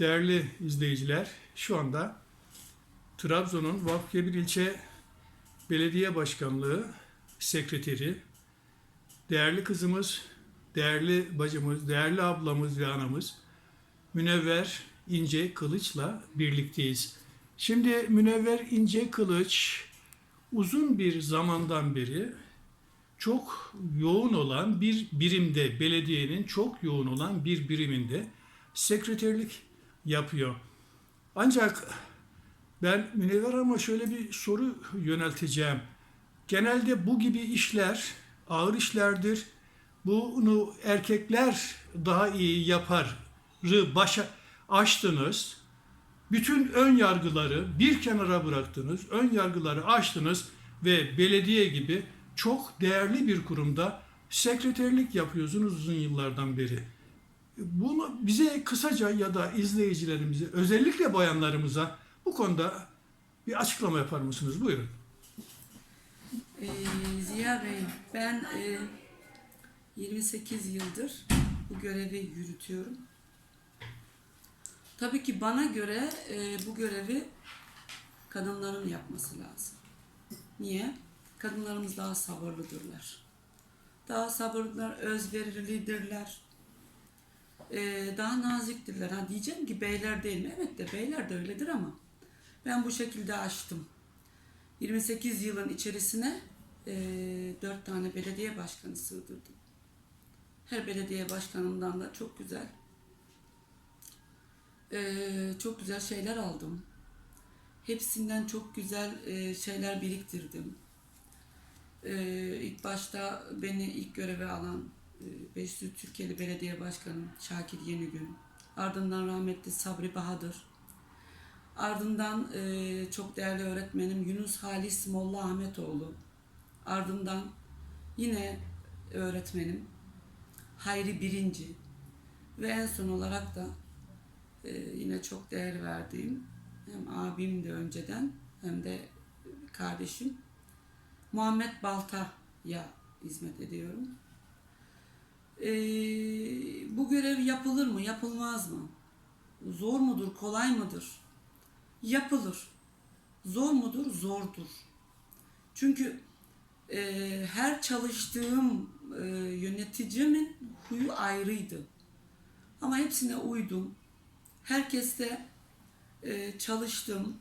Değerli izleyiciler, şu anda Trabzon'un Vakfıkebir ilçe belediye başkanlığı sekreteri, değerli kızımız, değerli bacımız, değerli ablamız ve anamız Münevver İnce Kılıç'la birlikteyiz. Şimdi Münevver İnce Kılıç uzun bir zamandan beri çok yoğun olan bir birimde, belediyenin çok yoğun olan bir biriminde sekreterlik yapıyor. Ancak ben Münevver ama şöyle bir soru yönelteceğim. Genelde bu gibi işler ağır işlerdir. Bunu erkekler daha iyi yaparı başa aştınız. Bütün ön yargıları bir kenara bıraktınız. Ön yargıları aştınız ve belediye gibi çok değerli bir kurumda sekreterlik yapıyorsunuz uzun yıllardan beri. Bunu bize kısaca ya da izleyicilerimize, özellikle bayanlarımıza bu konuda bir açıklama yapar mısınız? Buyurun. Ee, Ziya Bey, ben e, 28 yıldır bu görevi yürütüyorum. Tabii ki bana göre e, bu görevi kadınların yapması lazım. Niye? Kadınlarımız daha sabırlıdırlar. Daha sabırlılar, özverilidirler. E, daha naziktirler. Ha diyeceğim ki beyler değil mi? Evet de beyler de öyledir ama ben bu şekilde açtım. 28 yılın içerisine e, 4 tane belediye başkanı sığdırdım. Her belediye başkanımdan da çok güzel e, çok güzel şeyler aldım. Hepsinden çok güzel e, şeyler biriktirdim. E, ilk başta beni ilk göreve alan e, Beşiktaş Türkiye'li Belediye Başkanım Şakir Yenigün. Ardından rahmetli Sabri Bahadır. Ardından e, çok değerli öğretmenim Yunus Halis Molla Ahmetoğlu. Ardından yine öğretmenim Hayri Birinci. Ve en son olarak da e, yine çok değer verdiğim hem abim de önceden hem de kardeşim Muhammed Balta'ya hizmet ediyorum. E, bu görev yapılır mı, yapılmaz mı? Zor mudur, kolay mıdır? Yapılır. Zor mudur? Zordur. Çünkü e, her çalıştığım e, yöneticimin huyu ayrıydı. Ama hepsine uydum. Herkeste e, çalıştım.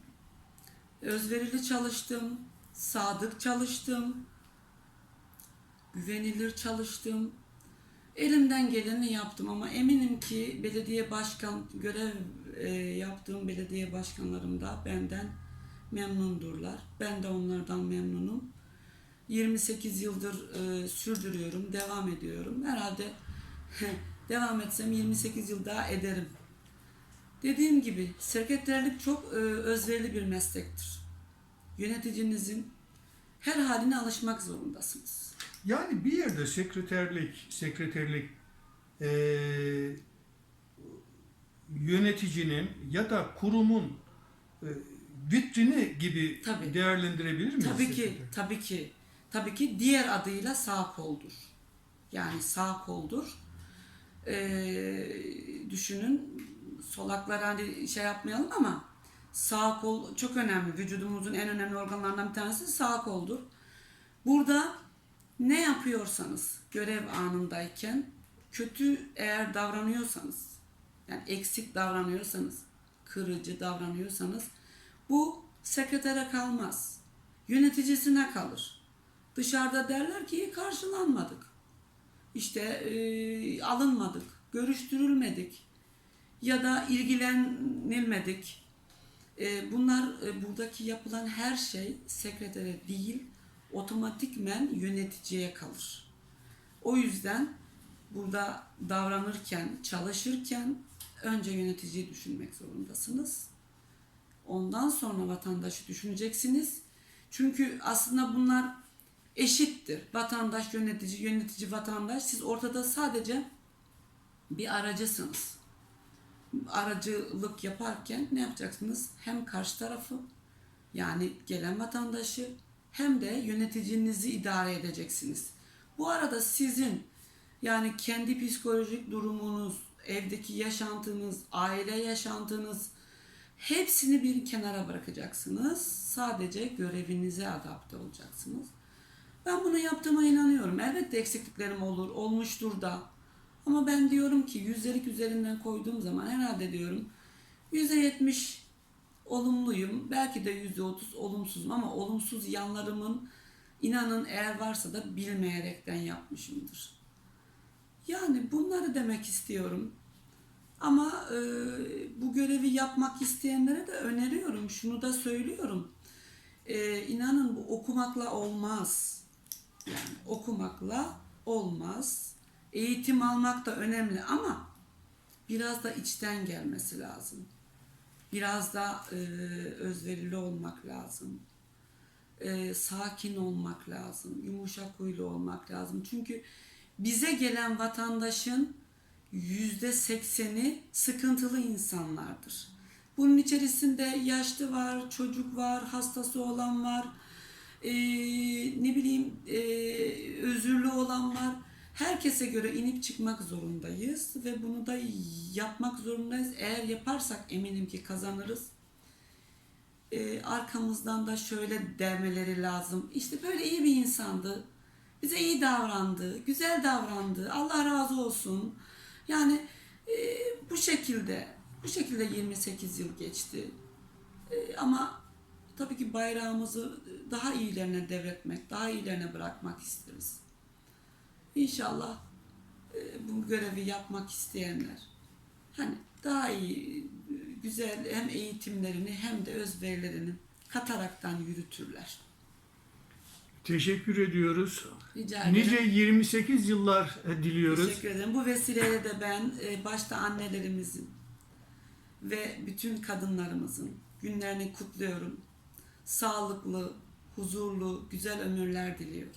Özverili çalıştım. Sadık çalıştım. Güvenilir çalıştım. Elimden geleni yaptım ama eminim ki belediye başkan görev e, yaptığım belediye başkanlarım da benden memnundurlar. Ben de onlardan memnunum. 28 yıldır e, sürdürüyorum, devam ediyorum. Herhalde devam etsem 28 yıl daha ederim. Dediğim gibi sekreterlik çok e, özverili bir meslektir. Yöneticinizin her haline alışmak zorundasınız. Yani bir yerde sekreterlik, sekreterlik eee, yöneticinin ya da kurumun e, vitrini gibi Tabii. değerlendirebilir miyiz? Tabii ki, tabii ki, tabii ki diğer adıyla sağ koldur. Yani sağ koldur. Ee, düşünün, solaklar hani şey yapmayalım ama sağ kol çok önemli. Vücudumuzun en önemli organlarından bir tanesi sağ koldur. Burada ne yapıyorsanız görev anındayken kötü eğer davranıyorsanız yani eksik davranıyorsanız, kırıcı davranıyorsanız bu sekretere kalmaz. Yöneticisine kalır. Dışarıda derler ki karşılanmadık. İşte e, alınmadık, görüştürülmedik ya da ilgilenilmedik. E, bunlar e, buradaki yapılan her şey sekretere değil, otomatikmen yöneticiye kalır. O yüzden burada davranırken, çalışırken önce yöneticiyi düşünmek zorundasınız. Ondan sonra vatandaşı düşüneceksiniz. Çünkü aslında bunlar eşittir. Vatandaş, yönetici, yönetici, vatandaş. Siz ortada sadece bir aracısınız. Aracılık yaparken ne yapacaksınız? Hem karşı tarafı yani gelen vatandaşı hem de yöneticinizi idare edeceksiniz. Bu arada sizin yani kendi psikolojik durumunuz, evdeki yaşantınız, aile yaşantınız hepsini bir kenara bırakacaksınız. Sadece görevinize adapte olacaksınız. Ben bunu yaptığıma inanıyorum. Elbette eksikliklerim olur, olmuştur da. Ama ben diyorum ki yüzdelik üzerinden koyduğum zaman herhalde diyorum yüzde yetmiş olumluyum. Belki de yüzde otuz olumsuzum ama olumsuz yanlarımın inanın eğer varsa da bilmeyerekten yapmışımdır. Yani bunları demek istiyorum. Ama e, bu görevi yapmak isteyenlere de öneriyorum. Şunu da söylüyorum. E, inanın bu okumakla olmaz. Yani okumakla olmaz. Eğitim almak da önemli ama biraz da içten gelmesi lazım. Biraz da e, özverili olmak lazım. E, sakin olmak lazım. Yumuşak huylu olmak lazım. Çünkü bize gelen vatandaşın yüzde sekseni sıkıntılı insanlardır. Bunun içerisinde yaşlı var, çocuk var, hastası olan var, e, ne bileyim e, özürlü olan var. Herkese göre inip çıkmak zorundayız ve bunu da yapmak zorundayız. Eğer yaparsak eminim ki kazanırız. E, arkamızdan da şöyle dermeleri lazım. İşte böyle iyi bir insandı. Bize iyi davrandı, güzel davrandı. Allah razı olsun. Yani e, bu şekilde, bu şekilde 28 yıl geçti. E, ama tabii ki bayrağımızı daha iyilerine devretmek, daha iyilerine bırakmak isteriz. İnşallah e, bu görevi yapmak isteyenler hani daha iyi, güzel hem eğitimlerini hem de özverilerini kataraktan yürütürler. Teşekkür ediyoruz. Rica ederim. Nice 28 yıllar e, diliyoruz. Teşekkür ederim. Bu vesileyle de ben e, başta annelerimizin ve bütün kadınlarımızın günlerini kutluyorum. Sağlıklı, huzurlu, güzel ömürler diliyorum.